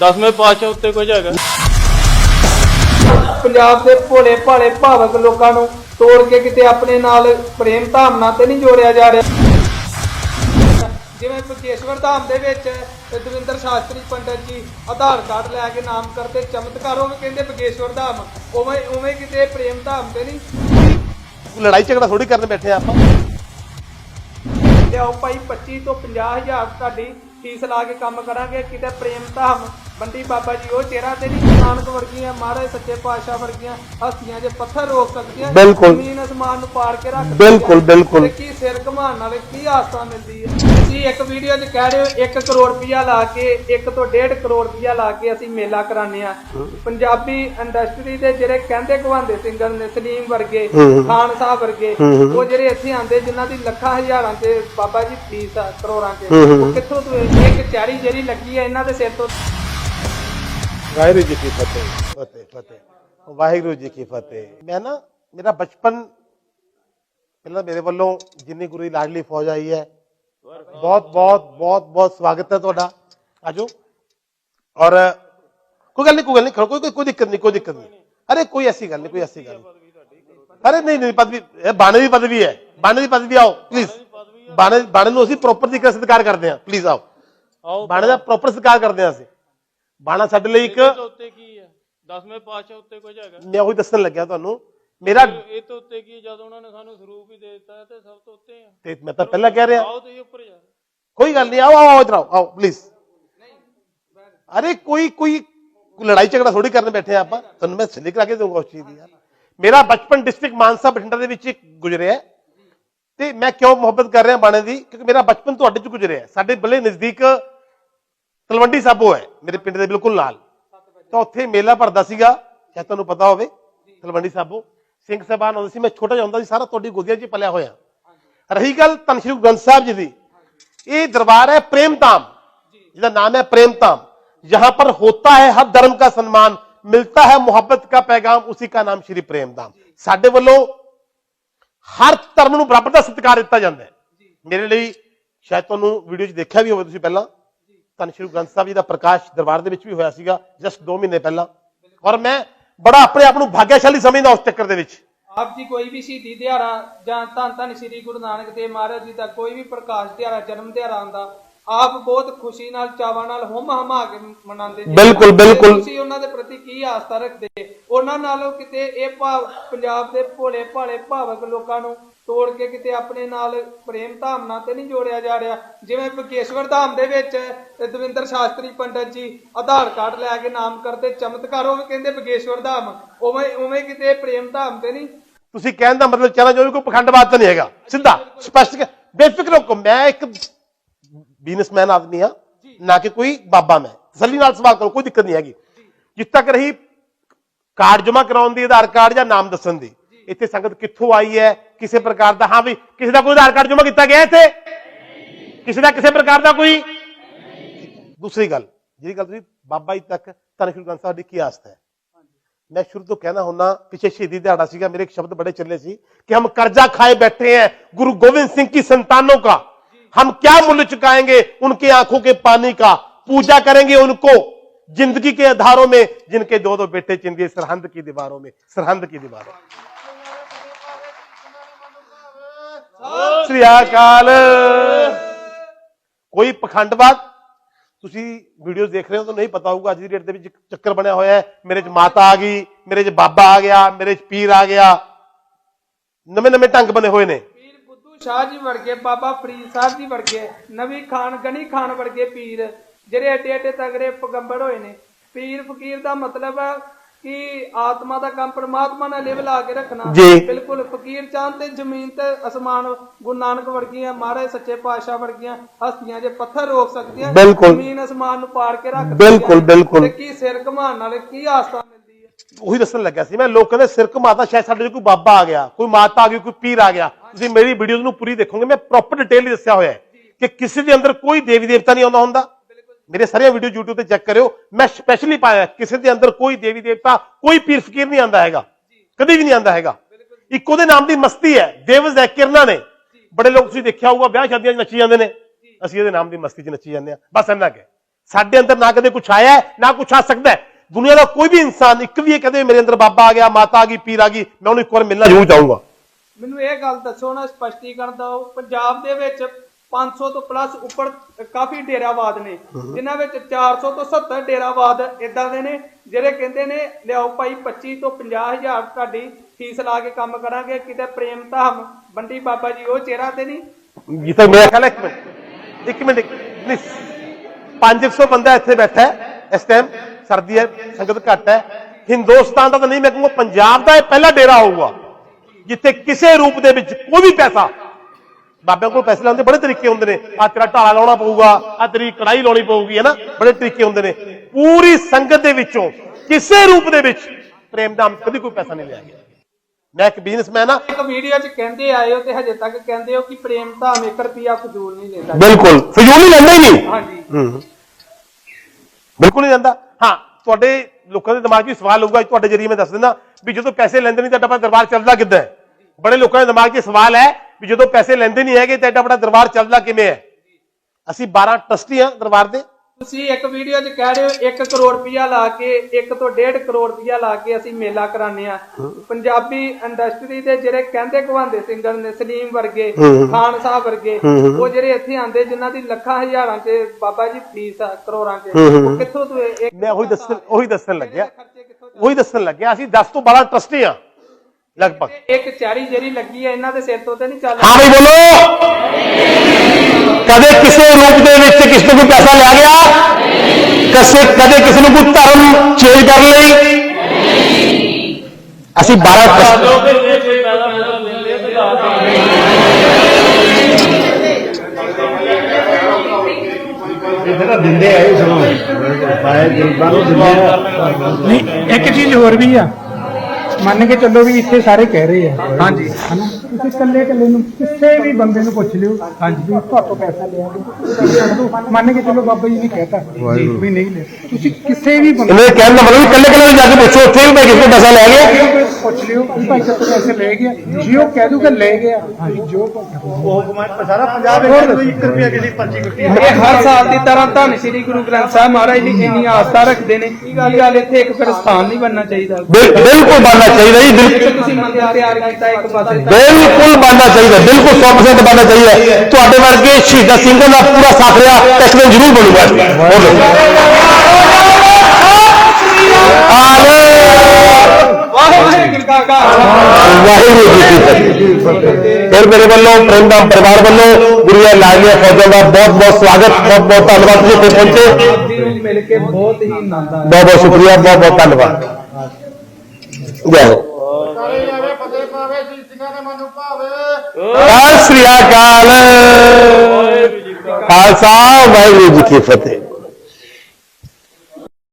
ਦਸਵੇਂ ਪਾਤਸ਼ਾਹ ਉੱਤੇ ਕੁਝ ਹੈਗਾ। ਪੰਜਾਬ ਦੇ ਭੋਲੇ ਭਾਲੇ ਭਾਵਕ ਲੋਕਾਂ ਨੂੰ ਤੋੜ ਕੇ ਕਿਤੇ ਆਪਣੇ ਨਾਲ ਪ੍ਰੇਮ ਧਾਮਨਾ ਤੇ ਨਹੀਂ ਜੋੜਿਆ ਜਾ ਰਿਹਾ। ਜਿਵੇਂ ਬਕੇਸ਼ਵਰ ਧਾਮ ਦੇ ਵਿੱਚ ਦਵਿੰਦਰ ਸ਼ਾਸਤਰੀ ਪੰਡਤ ਜੀ ਆਧਾਰ ਕਾਰਡ ਲੈ ਕੇ ਨਾਮ ਕਰਦੇ ਚਮਤਕਾਰ ਉਹ ਵੀ ਕਹਿੰਦੇ ਬਕੇਸ਼ਵਰ ਧਾਮ ਉਵੇਂ ਉਵੇਂ ਕਿਤੇ ਪ੍ਰੇਮ ਧਾਮ ਤੇ ਨਹੀਂ। ਲੜਾਈ ਝਗੜਾ ਥੋੜੀ ਕਰਨ ਬੈਠੇ ਆਪਾਂ। ਲਿਆਓ ਭਾਈ 25 ਤੋਂ 50 ਹਜ਼ਾਰ ਤੁਹਾਡੀ ਫੀਸ ਲਾ ਕੇ ਕੰਮ ਕਰਾਂਗੇ ਕਿਤੇ ਪ੍ਰੇਮ ਧਾਮ ਬੰਡੀ ਬਾਬਾ ਜੀ ਉਹ ਚਿਹਰਾ ਤੇ ਨਹੀਂ ਨਾਨਕ ਵਰਗੀਆਂ ਮਹਾਰਾਜ ਸੱਚੇ ਪਾਤਸ਼ਾਹ ਵਰਗੀਆਂ ਹਸਤੀਆਂ ਜੇ ਪੱਥਰ ਰੋਕ ਸਕਦੀਆਂ ਬਿਲਕੁਲ। ਜ਼ਮੀਨ ਅਸਮਾਨ ਨੂੰ ਪਾਰ ਕੇ ਰੱਖ ਬਿਲਕੁਲ, ਬਿਲਕੁਲ। ਤੇ ਕੀ ਸਿਰ ਘਮਾਉਣ ਨਾਲ ਕੀ ਆਸਤਾ ਮਿਲਦੀ ਹੈ? ਤੁਸੀਂ ਇੱਕ ਵੀਡੀਓ 'ਚ ਕਹਿ ਰਹੇ ਹੋ 1 ਕਰੋੜ ਰੁਪਇਆ ਲਾ ਕੇ 1 ਤੋਂ 1.5 ਕਰੋੜ ਰੁਪਇਆ ਲਾ ਕੇ ਅਸੀਂ ਮੇਲਾ ਕਰਾਉਂਦੇ ਆ ਪੰਜਾਬੀ ਇੰਡਸਟਰੀ ਦੇ ਜਿਹੜੇ ਕਹਿੰਦੇ ਗਵਾਂਦੇ ਸਿੰਗਰ ਨੇ ਸਲੀਮ ਵਰਗੇ ਖਾਨ ਸਾਹਿਬ ਵਰਗੇ ਉਹ ਜਿਹੜੇ ਇੱਥੇ ਆਂਦੇ ਜਿਨ੍ਹਾਂ ਦੀ ਲੱਖਾਂ ਹਜ਼ਾਰਾਂ ਤੇ ਬਾਬਾ ਜੀ ਫੀਸ ਆ ਕਰੋੜਾਂ ਤੇ ਉਹ ਕਿੱਥੋਂ ਤੋਂ ਇਹ ਕਚਹਿਰੀ ਜਿਹੜੀ ਲੱਗੀ ਆ ਇਹਨਾਂ ਦੇ ਸਿਰ ਤੋਂ ਵਾਹਿਗੁਰੂ ਜੀ ਕੀ ਫਤਿਹ ਫਤਿਹ ਫਤਿਹ ਵਾਹਿਗੁਰੂ ਜੀ ਕੀ ਫਤਿਹ ਮੈਂ ਨਾ ਮੇਰਾ ਬਚਪਨ ਪਹਿਲਾਂ ਮੇਰੇ ਵੱਲੋਂ ਜਿੰਨੀ ਗੁਰੂ ਦੀ ਲਾਡਲੀ ਫੌਜ ਆਈ ਹੈ ਬਹੁਤ ਬਹੁਤ ਬਹੁਤ ਬਹੁਤ ਸਵਾਗਤ ਹੈ ਤੁਹਾਡਾ ਆਜੋ ਔਰ ਕੋਈ ਗੱਲ ਨਹੀਂ ਕੋਈ ਗੱਲ ਨਹੀਂ ਖੜੋ ਕੋਈ ਕੋਈ- ਕੋਈ ਦਿੱਕਤ ਨਹੀਂ ਕੋਈ ਦਿੱਕਤ ਨਹੀਂ ਅਰੇ ਕੋਈ ਐਸੀ ਗੱਲ ਨਹੀਂ ਕੋਈ ਐਸੀ ਗੱਲ ਨਹੀਂ ਅਰੇ ਨਹੀਂ ਨਹੀਂ ਪਦਵੀ ਇਹ ਬਾਣੇ ਦੀ ਪਦਵੀ ਹੈ ਬਾਣੇ ਦੀ ਪਦਵੀ ਆਓ ਪਲੀਜ਼ ਬਾਣੇ ਬਾਣੇ ਨੂੰ ਅਸੀਂ ਪ੍ਰੋਪਰ ਦੀ ਸਤਿਕਾਰ ਕਰਦੇ ਹਾਂ ਪਲੀਜ਼ ਆਓ ਆਓ ਬਾਣੇ ਦਾ ਪ੍ਰੋਪਰ ਸਤਿਕਾਰ ਕਰਦੇ ਹਾਂ ਅਸੀਂ ਬਾਣਾ ਸਾਡੇ ਲਈ ਇੱਕ ਤੋਂ ਉੱਤੇ ਕੀ ਹੈ ਦਸਵੇਂ ਪਾਤਸ਼ਾਹ ਉੱਤੇ ਕੁਝ ਹੈਗਾ? ਮੈਂ ਉਹੀ ਦੱਸਣ ਲੱਗਿਆ ਤੁਹਾਨੂੰ। ਮੇਰਾ ਇਹ ਇਹ ਤੋਂ ਉੱਤੇ ਕੀ ਹੈ? ਜਦ ਉਹਨਾਂ ਨੇ ਸਾਨੂੰ ਸਰੂਪ ਹੀ ਦੇ ਦਿੱਤਾ ਤੇ ਸਭ ਤੋਂ ਉੱਤੇ ਆ। ਤੇ ਮੈਂ ਤਾਂ ਪਹਿਲਾਂ ਕਹਿ ਰਿਹਾ। ਆਓ ਤੁਸੀਂ ਉੱਪਰ ਜਾ। ਕੋਈ ਗੱਲ ਨਹੀਂ ਆਓ ਆਓ ਆਓ ਇੱਧਰ ਆਓ ਪਲੀਜ਼ ਅਰੇ ਕੋਈ ਕੋਈ ਕੋਈ ਲੜਾਈ ਝਗੜਾ ਥੋੜੀ ਕਰਨ ਬੈਠੇ ਆ ਆਪਾਂ। ਤੁਹਾਨੂੰ ਮੈਂ ਸਿੱਧੀ ਕਰਾ ਕੇ ਦਊਂਗਾ ਉਸ ਚੀਜ਼ ਦੀ ਯਾਰ। ਮੇਰਾ ਬਚਪਨ ਡਿਸਟ੍ਰਿਕਟ ਮਾਨਸਾ ਬਠਿੰਡਾ ਦੇ ਵਿੱਚ ਇੱਕ ਗੁਜ਼ਰਿਆ ਹੈ। ਤੇ ਮੈਂ ਕਿਉਂ ਮੁਹੱਬਤ ਕਰ ਰਿਹਾ ਬਾਣੇ ਦੀ? ਕਿਉਂਕਿ ਮੇਰਾ ਬਚਪਨ ਤੁਹਾਡੇ ਚ ਗੁਜ਼ਰਿਆ ਹੈ। ਸਾਡੇ ਬਲੇ ਨਜ਼ਦੀਕ ਤਲਵੰਡੀ ਸਾਬੋ ਹੈ ਮੇਰੇ ਪਿੰਡ ਦੇ ਬਿਲਕੁਲ ਨਾਲ ਤਾਂ ਉੱਥੇ ਮੇਲਾ ਭਰਦਾ ਸੀਗਾ ਸ਼ਾਇਦ ਤੁਹਾਨੂੰ ਪਤਾ ਹੋਵੇ ਤਲਵੰਡੀ ਸਾਬੋ ਸਿੰਘ ਸਾਹਿਬਾਨ ਆਉਂਦੇ ਸੀ ਮੈਂ ਛੋਟਾ ਜਿਹਾ ਹੁੰਦਾ ਸੀ ਸਾਰਾ ਤੁਹਾਡੀ ਗੋਦੀਆਂ 'ਚ ਹੀ ਪਲਿਆ ਹੋਇਆ ਰਹੀ ਗੱਲ ਧੰਨ ਸ਼੍ਰੀ ਗੁਰੂ ਗ੍ਰੰਥ ਸਾਹਿਬ ਜੀ ਦੀ ਇਹ ਦਰਬਾਰ ਹੈ प्रेम धाम जिसका नाम है प्रेम धाम जहां पर होता है हर धर्म का सम्मान मिलता है मोहब्बत का पैगाम उसी का नाम श्री प्रेम धाम ਸਾਡੇ ਵੱਲੋਂ ਹਰ ਧਰਮ ਨੂੰ ਬਰਾਬਰ ਦਾ ਸਤਿਕਾਰ ਦਿੱਤਾ ਜਾਂਦਾ ਹੈ ਮੇਰੇ ਲਈ ਸ਼ਾਇਦ ਤੁਹਾਨੂੰ ਵੀਡੀਓ 'ਚ ਦੇਖਿਆ ਵੀ ਹੋਵੇ ਤੁਸੀਂ ਪਹਿਲਾਂ ਧੰਨ ਸ਼੍ਰੀ ਗੁਰੂ ਗ੍ਰੰਥ ਸਾਹਿਬ ਜੀ ਦਾ ਪ੍ਰਕਾਸ਼ ਦਰਬਾਰ ਦੇ ਵਿੱਚ ਵੀ ਹੋਇਆ ਸੀਗਾ ਜਸਟ 2 ਮਹੀਨੇ ਪਹਿਲਾਂ ਔਰ ਮੈਂ ਬੜਾ ਆਪਣੇ ਆਪ ਨੂੰ ਭਾਗਿਆਸ਼ਾਲੀ ਸਮਝਦਾ ਉਸ ਚੱਕਰ ਦੇ ਵਿੱਚ ਆਪ ਜੀ ਕੋਈ ਵੀ ਸ਼ਹੀਦੀ ਦਿਹਾੜਾ ਜਾਂ ਧੰਨ ਧੰਨ ਸ੍ਰੀ ਗੁਰੂ ਨਾਨਕ ਦੇਵ ਮਹਾਰਾਜ ਜੀ ਦਾ ਕੋਈ ਵੀ ਪ੍ਰਕਾਸ਼ ਦਿਹਾੜਾ ਜਨਮ ਦਿਹਾੜਾ ਆਉਂਦਾ ਆਪ ਬਹੁਤ ਖੁਸ਼ੀ ਨਾਲ ਚਾਵਾਂ ਨਾਲ ਹੁਮ ਹਮਾ ਕੇ ਮਨਾਉਂਦੇ ਜੀ। ਬਿਲਕੁਲ, ਬਿਲਕੁਲ। ਤੁਸੀਂ ਉਹਨਾਂ ਦੇ ਪ੍ਰਤੀ ਕੀ ਆਸਥਾ ਰੱਖਦੇ ਉਹਨਾਂ ਨਾਲੋਂ ਕਿਤੇ ਇਹ ਭਾਵ ਪੰਜਾਬ ਦੇ ਭੋਲੇ ਭਾਲੇ ਭਾਵਕ ਲੋਕਾਂ ਨੂੰ ਤੋੜ ਕੇ ਕਿਤੇ ਆਪਣੇ ਨਾਲ ਪ੍ਰੇਮ ਧਾਮਨਾ ਤੇ ਨਹੀਂ ਜੋੜਿਆ ਜਾ ਰਿਹਾ। ਜਿਵੇਂ ਬਕੇਸ਼ਵਰ ਧਾਮ ਦੇ ਵਿੱਚ ਦਵਿੰਦਰ ਸ਼ਾਸਤਰੀ ਪੰਡਤ ਜੀ ਆਧਾਰ ਕਾਰਡ ਲੈ ਕੇ ਨਾਮ ਕਰਦੇ ਚਮਤਕਾਰ ਉਹ ਕਹਿੰਦੇ ਬਕੇਸ਼ਵਰ ਧਾਮ। ਉਵੇਂ ਉਵੇਂ ਕਿਤੇ ਪ੍ਰੇਮ ਧਾਮ ਤੇ ਨਹੀਂ? ਤੁਸੀਂ ਕਹਿਣ ਦਾ ਮਤਲਬ ਚਾਹਣਾ ਜੋ ਕੋਈ ਪਖੰਡਵਾਦ ਤਾਂ ਨਹੀਂ ਹੈਗਾ। ਸਿੱਧਾ ਸਪਸ਼ਟ ਬੇਫਿਕਰ ਹੋ ਕੇ ਮੈਂ ਇੱਕ ਬਿਜ਼ਨਸਮੈਨ ਆਦਮੀ ਆ ਨਾ ਕਿ ਕੋਈ ਬਾਬਾ ਮੈਂ। ਤਸੱਲੀ ਨਾਲ ਸਵਾਲ ਕਰੋ ਕੋਈ ਦਿੱਕਤ ਨਹੀਂ ਹੈਗੀ। ਜਿੱਥੇ ਤੱਕ ਰਹੀ ਕਾਰਡ ਜਮ੍ਹਾਂ ਕਰਾਉਣ ਦੀ ਆਧਾਰ ਕਾਰਡ ਜਾਂ ਨਾਮ ਦੱਸਣ ਦੀ। ਇੱਥੇ ਸੰਗਤ ਕਿੱਥੋਂ ਆਈ ਹੈ ਕਿਸੇ ਪ੍ਰਕਾਰ ਦਾ ਹਾਂ ਵੀ ਕਿਸੇ ਦਾ ਕੋਈ ਆਧਾਰ ਕਾਰਡ ਜਮ੍ਹਾਂ ਕੀਤਾ ਗਿਆ ਇੱਥੇ ਕਿਸੇ ਦਾ ਕਿਸੇ ਪ੍ਰਕਾਰ ਦਾ ਕੋਈ ਦੂਸਰੀ ਗੱਲ ਜਿਹੜੀ ਗੱਲ ਤੁਸੀਂ ਬਾਬਾ ਜੀ ਤੱਕ ਧੰਨ ਸ਼੍ਰੀ ਗ੍ਰੰਥ ਸਾਹਿਬ ਦੀ ਕੀ ਆਸਥਾ ਹੈ मैं शुरू तो कहना होना पीछे शहीदी दिहाड़ा सीगा मेरे एक शब्द बड़े चले सी कि हम कर्जा खाए बैठे हैं गुरु गोविंद सिंह की संतानों का हम क्या मूल्य चुकाएंगे उनके आंखों के पानी का पूजा करेंगे उनको जिंदगी के आधारों में जिनके दो दो बेटे चिंदिए सरहंद की दीवारों में सरहंद की दीवारों में। ਸ੍ਰੀ ਅਕਾਲ। ਕੋਈ ਪਖੰਡਵਾਦ ਤੁਸੀਂ ਵੀਡੀਓਜ਼ ਦੇਖ ਰਹੇ ਹੋ ਤਾਂ ਨਹੀਂ ਪਤਾ ਹੋਊਗਾ, ਅੱਜ ਦੀ ਡੇਟ ਦੇ ਵਿੱਚ ਚੱਕਰ ਬਣਿਆ ਹੋਇਆ ਹੈ। ਮੇਰੇ 'ਚ ਮਾਤਾ ਆ ਗਈ, ਮੇਰੇ 'ਚ ਬਾਬਾ ਆ ਗਿਆ, ਮੇਰੇ 'ਚ ਪੀਰ ਆ ਗਿਆ। ਨਵੇਂ ਨਵੇਂ ਢੰਗ ਬਣੇ ਹੋਏ ਨੇ। ਪੀਰ ਬੁੱਧੂ ਸ਼ਾਹ ਜੀ ਵਰਗੇ, ਬਾਬਾ ਫਰੀਦ ਸਾਹਿਬ ਜੀ ਵਰਗੇ, ਨਵੀ ਖਾਨ ਗਨੀ ਖਾਨ ਵਰਗੇ ਪੀਰ, ਜਿਹੜੇ ਏਡੇ ਏਡੇ ਤਗੜੇ ਪਗੰਬਰ ਹੋਏ ਨੇ। ਪੀਰ ਫਕੀਰ ਦਾ ਮਤਲਬ ਕਿ ਆਤਮਾ ਦਾ ਕੰਮ ਪ੍ਰਮਾਤਮਾ ਨਾਲ ਲਿਵ ਲਾ ਕੇ ਰੱਖਣਾ। ਬਿਲਕੁਲ ਫਕੀਰ ਚਾਂਦ ਤੇ ਜ਼ਮੀਨ ਤੇ ਅਸਮਾਨ ਗੁਰੂ ਨਾਨਕ ਵਰਗੀਆਂ ਮਹਾਰਾਜ ਸੱਚੇ ਪਾਤਸ਼ਾਹ ਵਰਗੀਆਂ ਹਸਤੀਆਂ ਜੇ ਪੱਥਰ ਰੋਕ ਸਕਦੀਆਂ ਬਿਲਕੁਲ। ਜ਼ਮੀਨ ਅਸਮਾਨ ਨੂੰ ਪਾਰ ਕੇ ਰੱਖ ਬਿਲਕੁਲ, ਬਿਲਕੁਲ। ਤੇ ਕੀ ਸਿਰ ਘਮਾਉਣ ਨਾਲ ਕੀ ਆਸਤਾ ਮਿਲਦੀ ਹੈ? ਉਹੀ ਦੱਸਣ ਲੱਗਾ ਸੀ ਮੈਂ ਲੋਕਾਂ ਦੇ ਸਿਰ ਘੁਮਾਤਾ ਸ਼ਾਇਦ ਸਾਡੇ ਕੋਈ ਬਾਬਾ ਆ ਗਿਆ ਕੋਈ ਮਾਤਾ ਆ ਗਈ ਕੋਈ ਪੀਰ ਆ ਗਿਆ। ਤੁਸੀਂ ਮੇਰੀ ਵੀਡੀਓਜ਼ ਨੂੰ ਪੂਰੀ ਦੇਖੋਗੇ ਮੈਂ ਪ੍ਰੋਪਰ ਡਿਟੇਲ ਦੱਸਿਆ ਹੋਇਆ ਹੈ ਕਿ ਕਿਸੇ ਦੇ ਅੰਦਰ ਕੋਈ ਦੇਵੀ ਦੇਵਤਾ ਨਹੀਂ ਆਉਂਦਾ ਹੁੰਦਾ। ਮੇਰੇ ਸਾਰੀਆਂ ਵੀਡੀਓ YouTube ਤੇ ਚੈੱਕ ਕਰਿਓ। ਮੈਂ ਸਪੈਸ਼ਲੀ ਪਾਇਆ ਕਿਸੇ ਦੇ ਅੰਦਰ ਕੋਈ ਦੇਵੀ ਦੇਵਤਾ ਕੋਈ ਪੀਰ ਫਕੀਰ ਨਹੀਂ ਆਉਂਦਾ ਹੈਗਾ। ਕਦੇ ਵੀ ਨਹੀਂ ਆਉਂਦਾ ਹੈਗਾ। ਇੱਕ ਉਹਦੇ ਨਾਮ ਦੀ ਮਸਤੀ ਹੈ। ਦੇਵਜ਼ ਹੈ ਕਿਰਨਾਂ ਨੇ। ਬੜੇ ਲੋਕ ਤੁਸੀਂ ਦੇਖਿਆ ਹੋਊਗਾ ਵਿਆਹ ਸ਼ਾਦੀਆਂ 'ਚ ਨੱਚੀ ਜਾਂਦੇ ਨੇ। ਅਸੀਂ ਇਹਦੇ ਨਾਮ ਦੀ ਮਸਤੀ 'ਚ ਨੱਚੀ ਜਾਂਦੇ ਆ ਬਸ ਇੰਨਾ ਕਿ ਸਾਡੇ ਅੰਦਰ ਨਾ ਕਦੇ ਕੁਝ ਆਇਆ ਹੈ, ਨਾ ਕੁਝ ਆ ਸਕਦਾ ਹੈ। ਦੁਨੀਆ ਦਾ ਕੋਈ ਵੀ ਇਨਸਾਨ ਇੱਕ ਵੀ ਇਹ ਕਹਦੇ ਮੇਰੇ ਅੰਦਰ ਬਾਬਾ ਆ ਗਿਆ ਮਾਤਾ ਆ ਗਈ ਪੀਰ ਆ ਗਈ ਮੈਂ ਉਹਨੂੰ ਇੱਕ ਵਾਰ ਮਿਲਣਾ ਜ਼ਰੂਰ ਚਾਹੂੰਗਾ ਮੈਨੂੰ ਇਹ ਗੱਲ ਦੱਸੋ ਨਾ ਸਪਸ਼ਟੀਕਰਨ ਦਿਓ। ਪੰਜਾਬ ਦੇ ਵਿੱਚ 500 ਤੋਂ ਪਲੱਸ ਉੱਪਰ ਕਾਫੀ ਡੇਰਾਵਾਦ ਨੇ। ਜਿਨ੍ਹਾਂ ਵਿੱਚ 400 ਤੋਂ 70 ਡੇਰਾਵਾਦ ਇਦਾਂ ਦੇ ਨੇ ਜਿਹੜੇ ਕਹਿੰਦੇ ਨੇ ਲਿਆਓ ਭਾਈ 25 ਤੋਂ 50 ਹਜ਼ਾਰ ਤੁਹਾਡੀ ਫੀਸ ਲਾ ਕੇ ਕੰਮ ਕਰਾਂਗੇ ਕਿਤੇ ਪ੍ਰੇਮ ਧਾਮ ਬੰਡੀ ਬਾਬਾ ਜੀ ਉਹ ਚਿਹਰਾ ਤੇ ਨਹੀਂ? ਜਿੱਥੇ ਮੇਰਾ ਖਿਆਲ ਇੱਕ ਮਿੰਟ ਇੱਕ ਮਿੰਟ ਪਲੀਜ਼ 500 ਬੰਦਾ ਇੱਥੇ ਬੈਠਾ ਹੈ ਇਸ ਟਾਈਮ ਸਰਦੀ ਹੈ ਸੰਗਤ ਘੱਟ ਹੈ। ਹਿੰਦੁਸਤਾਨ ਦਾ ਤਾਂ ਨਹੀਂ ਮੈਂ ਕਹੂੰਗਾ ਪੰਜਾਬ ਦਾ ਇਹ ਪਹਿਲਾ ਡੇਰਾ ਹੋਊਗਾ ਜਿੱਥੇ ਕਿਸੇ ਰੂਪ ਦੇ ਵਿੱਚ ਕੋਈ ਵੀ ਪੈਸਾ ਬਾਬਿਆਂ ਕੋਲ ਪੈਸੇ ਲਾਉਂਦੇ ਬੜੇ ਤਰੀਕੇ ਹੁੰਦੇ ਨੇ। ਆ ਤੇਰਾ ਢਾਲਾ ਲਾਉਣਾ ਪਊਗਾ ਆ ਤੇਰੀ ਕੜਾਈ ਲਾਉਣੀ ਪਊਗੀ ਹੈ ਨਾ? ਬੜੇ ਤਰੀਕੇ ਹੁੰਦੇ ਨੇ। ਪੂਰੀ ਸੰਗਤ ਦੇ ਵਿੱਚੋਂ ਕਿਸੇ ਰੂਪ ਦੇ ਵਿੱਚ ਪ੍ਰੇਮ ਦਾ ਕਦੀ ਕੋਈ ਪੈਸਾ ਨਹੀਂ ਲਿਆ ਗਿਆ। ਮੈਂ ਇੱਕ ਬਿਜ਼ਨਸਮੈਨ ਆ ਇੱਕ ਵੀਡੀਓ 'ਚ ਕਹਿੰਦੇ ਆਏ ਹੋ ਤੇ ਹਜੇ ਤੱਕ ਕਹਿੰਦੇ ਹੋ ਕਿ ਪ੍ਰੇਮ ਧਾਮ 1 ਰੁਪਿਆ ਫਜ਼ੂਲ ਨਹੀਂ ਲੈਂਦਾ। ਬਿਲਕੁਲ। ਫਜ਼ੂਲ ਨਹੀਂ ਲੈਂਦਾ ਹੀ ਨਹੀਂ। ਹਾਂਜੀ। ਹੂੰ। ਬਿਲਕੁਲ ਨਹੀਂ ਜਾਂਦਾ ਹਾਂ ਤੁਹਾਡੇ ਲੋਕਾਂ ਦੇ ਦਿਮਾਗ 'ਚ ਸਵਾਲ ਹੋਊਗਾ ਤੁਹਾਡੇ ਜਰੀਏ ਮੈਂ ਦੱਸ ਦਿੰਦਾ ਵੀ ਜਦੋਂ ਪੈਸੇ ਲੈਂਦੇ ਨਹੀਂ ਤਾਂ ਤੁਹਾਡਾ ਦਰਬਾਰ ਚੱਲਦਾ ਕਿੱਦਾਂ ਹੈ? ਬੜੇ ਲੋਕਾਂ ਦੇ ਦਿਮਾਗ 'ਚ ਸਵਾਲ ਹੈ ਵੀ ਜਦੋਂ ਪੈਸੇ ਲੈਂਦੇ ਨਹੀਂ ਹੈਗੇ ਤਾਂ ਐਡਾ ਬੜਾ ਦਰਬਾਰ ਚੱਲਦਾ ਕਿਵੇਂ ਹੈ? ਅਸੀਂ 12 ਟਰਸਟੀ ਹਾਂ ਦਰਬਾਰ ਦੇ। ਤੁਸੀਂ ਇੱਕ ਵੀਡੀਓ 'ਚ ਕਹਿ ਰਹੇ ਹੋ 1 ਕਰੋੜ ਰੁਪਇਆ ਲਾ ਕੇ 1 ਤੋਂ 1.5 ਕਰੋੜ ਰੁਪਇਆ ਲਾ ਕੇ ਅਸੀਂ ਮੇਲਾ ਕਰਾਉਂਦੇ ਆ ਪੰਜਾਬੀ ਇੰਡਸਟਰੀ ਦੇ ਜਿਹੜੇ ਕਹਿੰਦੇ ਕਵਾਂਦੇ ਸਿੰਗਰ ਨੇ ਸਲੀਮ ਵਰਗੇ ਖਾਨ ਸਾਹਿਬ ਵਰਗੇ ਉਹ ਜਿਹੜੇ ਇੱਥੇ ਆਂਦੇ ਜਿਨ੍ਹਾਂ ਦੀ ਲੱਖਾਂ ਹਜ਼ਾਰਾਂ 'ਚ ਬਾਬਾ ਜੀ ਫੀਸ ਆ ਕਰੋੜਾਂ 'ਚ ਉਹ ਕਿੱਥੋਂ ਤੋਂ ਮੈਂ ਉਹੀ ਦੱਸਣ ਉਹੀ ਦੱਸਣ ਲੱਗਿਆ। ਉਹੀ ਦੱਸਣ ਲੱਗਿਆ। ਅਸੀਂ 10 ਤੋਂ 12 ਟਰਸਟੀ ਹਾਂ। ਲਗਭਗ। ਇੱਕ ਚਾਰੀ ਜਿਹੜੀ ਲੱਗੀ ਹੈ ਇਹਨਾਂ ਦੇ ਸਿਰ ਤੋਂ ਤੇ ਨਹੀਂ ਚੱਲ ਹਾਂ ਬਈ ਬੋਲੋ। ਕਦੇ ਕਿਸੇ ਰੂਪ ਦੇ ਵਿੱਚ ਕਿਸ ਤੋਂ ਕੋਈ ਪੈਸਾ ਲਿਆ ਗਿਆ? ਕਿਸੇ ਕਦੇ ਕਿਸੇ ਨੂੰ ਕੋਈ ਧਰਮ ਚੇਂਜ ਕਰਨ ਲਈ? ਅਸੀਂ 12 ਟਰਸਟ ਜੋ ਕਿ ਜੇ ਕੋਈ ਪੈਸਾ ਪੂਸਾ ਦਿੰਦੇ ਤੇ ਦੱਸ ਦਿੰਦੇ ਜਿਹੜਾ ਦਿੰਦੇ ਆ ਇਹ ਸੁਣੋ। ਪਾਏ ਗਰੀਬਾਂ ਨੂੰ ਦਿੰਦੇ ਆ ਨਹੀਂ ਇੱਕ ਚੀਜ਼ ਹੋਰ ਵੀ ਆ। ਮੰਨ ਕੇ ਚੱਲੋ ਵੀ ਇੱਥੇ ਸਾਰੇ ਕਹਿ ਰਹੇ ਆ। ਹਾਂਜੀ। ਹਨਾ? ਤੁਸੀਂ ਇਕੱਲੇ ਇਕੱਲੇ ਨੂੰ ਕਿਸੇ ਵੀ ਬੰਦੇ ਨੂੰ ਪੁੱਛ ਲਿਓ। ਹਾਂਜੀ। ਵੀ ਤੁਹਾਤੋਂ ਪੈਸਾ ਲਿਆ ਮੰਨ ਕੇ ਚੱਲੋ ਬਾਬਾ ਜੀ ਨੇ ਕਹਿਤਾ। ਵੀ ਨਹੀਂ ਲਿਆ। ਤੁਸੀਂ ਕਿਸੇ ਵੀ ਬੰਦੇ ਇਹਨੇ ਕਹਿਣ ਦਾ ਮਤਲਬ ਕੱਲੇ ਕੱਲੇ ਜਾ ਕੇ ਪੁੱਛੋ ਉੱਥੇ ਵੀ ਮੈਂ ਕਿਸ ਤੋਂ ਪੈਸਾ ਲੈ ਗਿਆ। ਨੂੰ ਪੁੱਛ ਲਿਓ ਵੀ ਭਾਈ ਸਾਹਿਬ ਤੋਂ ਪੈਸੇ ਲੈ ਗਿਆ ਜੇ ਉਹ ਕਹਿ ਦੂਗਾ ਲੈ ਗਿਆ ਹਾਂਜੀ ਜੋ ਉਹ ਕਮਾਂਡ ਸਾਰਾ ਪੰਜਾਬ ਵਿੱਚ ਕੋਈ 1 ਰੁਪਿਆ ਕਿਸੇ ਪਰਚੀ ਕੱਟੀ ਇਹ ਹਰ ਸਾਲ ਦੀ ਤਰ੍ਹਾਂ ਧੰਨ ਸ੍ਰੀ ਗੁਰੂ ਗ੍ਰੰਥ ਸਾਹਿਬ ਮਹਾਰਾਜ ਦੀ ਇੰਨੀ ਆਸਥਾ ਰੱਖਦੇ ਨੇ। ਕੀ ਗੱਲ ਗੱਲ ਇੱਥੇ ਇੱਕ ਫਿਰ ਸਥਾਨ ਨਹੀਂ ਬਣਨਾ ਚਾਹੀਦਾ। ਬਿਲ- ਬਿਲਕੁਲ ਬਣਨਾ ਚਾਹੀਦਾ ਜੀ ਬਿਲ- ਇੱਥੇ ਤੁਸੀਂ ਮੰਦਿਰ ਤਿਆਰ ਕੀਤਾ ਇੱਕ ਪਾਸੇ ਬਿਲਕੁਲ ਬਣਨਾ ਚਾਹੀਦਾ ਬਿਲਕੁਲ 100% ਬਣਨਾ ਚਾਹੀਦਾ। ਤੁਹਾਡੇ ਵਰਗੇ ਸ਼ਹੀਦਾਂ ਸਿੰਘਾਂ ਦਾ ਪੂਰਾ ਸਾਥ ਰਿਹਾ ਇੱਕ ਦਿਨ ਜ਼ਰੂਰ ਬਣੂਗਾ। ਵਾਹਿਗੁਰੂ ਜੀ ਕੀ ਫਤਿਹ ਫਿਰ ਮੇਰੇ ਵੱਲੋਂ ਪ੍ਰੇਮਦਾਮ ਪਰਿਵਾਰ ਵੱਲੋਂ ਗੁਰੂ ਲਾਲੀਆ ਫੌਜਾਂ ਦਾ ਬਹੁਤ ਬਹੁਤ ਸਵਾਗਤ ਬਹੁਤ ਬਹੁਤ ਧੰਨਵਾਦ ਜੀ ਇੱਥੇ ਪਹੁੰਚੇ ਜੀ ਨੂੰ ਮਿਲ ਕੇ ਬਹੁਤ ਹੀ ਆਨੰਦ ਆਇਆ ਬਹੁਤ ਬਹੁਤ ਸ਼ੁਕਰੀਆ ਬਹੁਤ ਬਹੁਤ ਧੰਨਵਾਦ ਜੈ ਹੋ ਸਤਿ ਸ੍ਰੀ ਅਕਾਲ ਖਾਲਸਾ ਵਾਹਿਗੁਰੂ ਜੀ ਕੀ ਫਤਿਹ